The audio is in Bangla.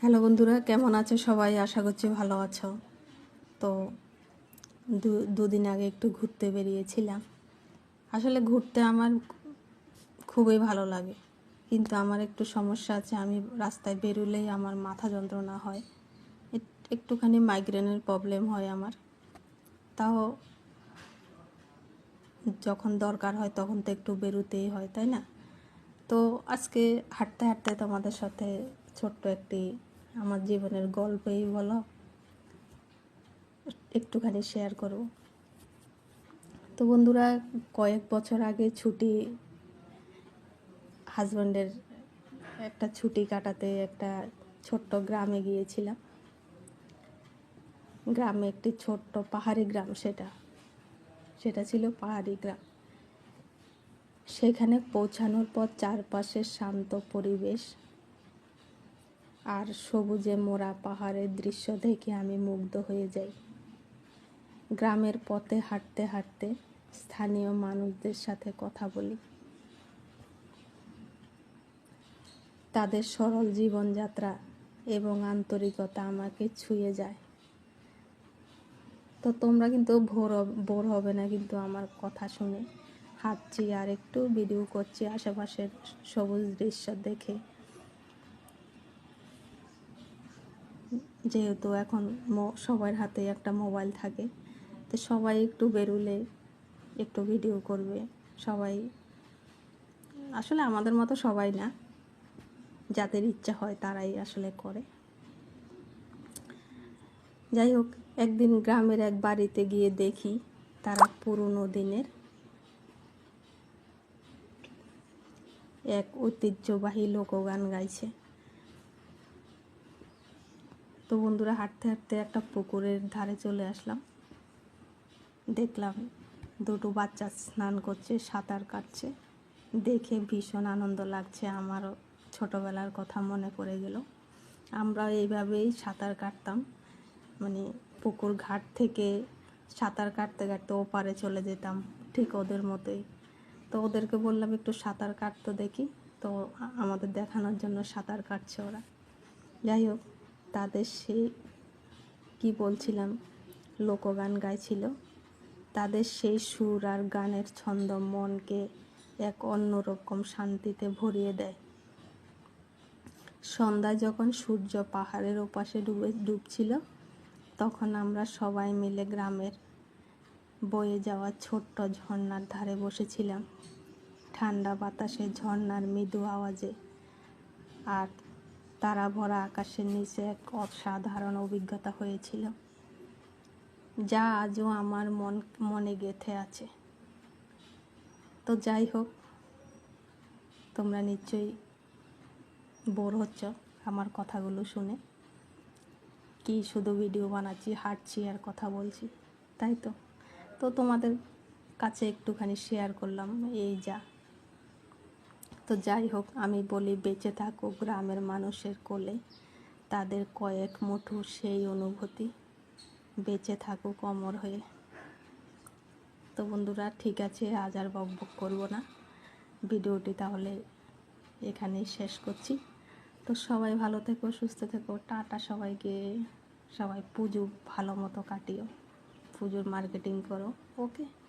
হ্যালো বন্ধুরা, কেমন আছো সবাই? আশা করছি ভালো আছো। তো দুদিন আগে একটু ঘুরতে বেরিয়েছিলাম। আসলে ঘুরতে আমার খুবই ভালো লাগে। কিন্তু আমার একটু সমস্যা আছে, আমি রাস্তায় বেরোলেই আমার মাথা যন্ত্রণা হয়। এক- একটুখানি মাইগ্রেনের প্রবলেম হয় আমার। তাও যখন দরকার হয় তখন তো একটু বেরোতেই হয়, তাই না? তো আজকে হাঁটতে হাঁটতে তোমাদের সাথে ছোট্ট একটি আমার জীবনের গল্পই বলো। একটুখানি শেয়ার করব তো বন্ধুরা, কয়েক বছর আগে ছুটি হাজব্যান্ডের একটা ছুটি কাটাতে একটা ছোট্ট গ্রামে গিয়েছিলাম। গ্রামে একটি ছোট্ট পাহাড়ি গ্রাম সেটা। সেটা ছিল পাহাড়ি গ্রাম। সেখানে পৌঁছানোর পর চারপাশের শান্ত পরিবেশ। আর সবুজে মোড়া পাহাড়ের দৃশ্য দেখে আমি মুগ্ধ হয়ে যাই। গ্রামের পথে হাঁটতে হাঁটতে স্থানীয় মানুষদের সাথে কথা বলি। তাদের সরল জীবনযাত্রা এবং আন্তরিকতা আমাকে ছুঁয়ে যায়। তো তোমরা কিন্তু ভোর বোর হবে না কিন্তু আমার কথা শুনে হাঁটছি আর একটু ভিডিও করছি আশেপাশের সবুজ দৃশ্য দেখে। যেহেতু এখন সবার হাতে একটা মোবাইল থাকে, তো সবাই একটু বেরোলে একটু ভিডিও করবে, সবাই, আসলে আমাদের মতো সবাই না, যাদের ইচ্ছা হয় তারাই আসলে করে। যাই হোক, একদিন গ্রামের এক বাড়িতে গিয়ে দেখি তারা পুরনো দিনের এক ঐতিহ্যবাহী লোকগান গাইছে। তো বন্ধুরা হাঁটতে হাঁটতে একটা পুকুরের ধারে চলে আসলাম। দেখলাম দুটো বাচ্চা স্নান করছে, সাঁতার কাটছে। দেখে ভীষণ আনন্দ লাগছে, আমারও ছোটোবেলার কথা মনে পড়ে গেল। আমরা এইভাবেই সাঁতার কাটতাম। মানে পুকুর ঘাট থেকে সাঁতার কাটতে কাটতে ওপারে চলে যেতাম, ঠিক ওদের মতোই। তো ওদেরকে বললাম, একটু সাঁতার কাটতে দেখি। তো আমাদের দেখানোর জন্য সাঁতার কাটছে ওরা। যাই হোক তাদের সেই, কি বলছিলাম, লোকগান গাইছিল। তাদের সেই সুর আর গানের ছন্দ মনকে এক অন্যরকম শান্তিতে ভরিয়ে দেয়। সন্ধ্যায় যখন সূর্য পাহাড়ের ওপাশে ডুবে, ডুবছিল, তখন আমরা সবাই মিলে গ্রামের বয়ে যাওয়া ছোট্ট ঝর্ণার ধারে বসেছিলাম। ঠান্ডা বাতাসে ঝর্ণার মৃদু আওয়াজে। আর তারা ভরা আকাশের নিচে এক অসাধারণ অভিজ্ঞতা হয়েছিল, যা আজও আমার মন, মনে গেঁথে আছে। তো যাই হোক, তোমরা নিশ্চয়ই বোর হচ্ছ আমার কথাগুলো শুনে। কি শুধু ভিডিও বানাচ্ছি, হাঁটছি আর কথা বলছি, তাই তো? তো তোমাদের কাছে একটুখানি শেয়ার করলাম, এই যা। তো যাই হোক, আমি বলি বেঁচে থাকো গ্রামের মানুষের কোলে। তাদের কয়েক মুঠো সেই অনুভূতি। বেঁচে থাকুক অমর হয়ে। তো বন্ধুরা, ঠিক আছে, আজ আর বক বক করব না। ভিডিওটি তাহলে এখানেই শেষ করছি। তো সবাই ভালো থেকো, সুস্থ থেকো। টাটা সবাইকে। সবাই পুজো ভালো মতো কাটিও। পুজোর মার্কেটিং করো। ওকে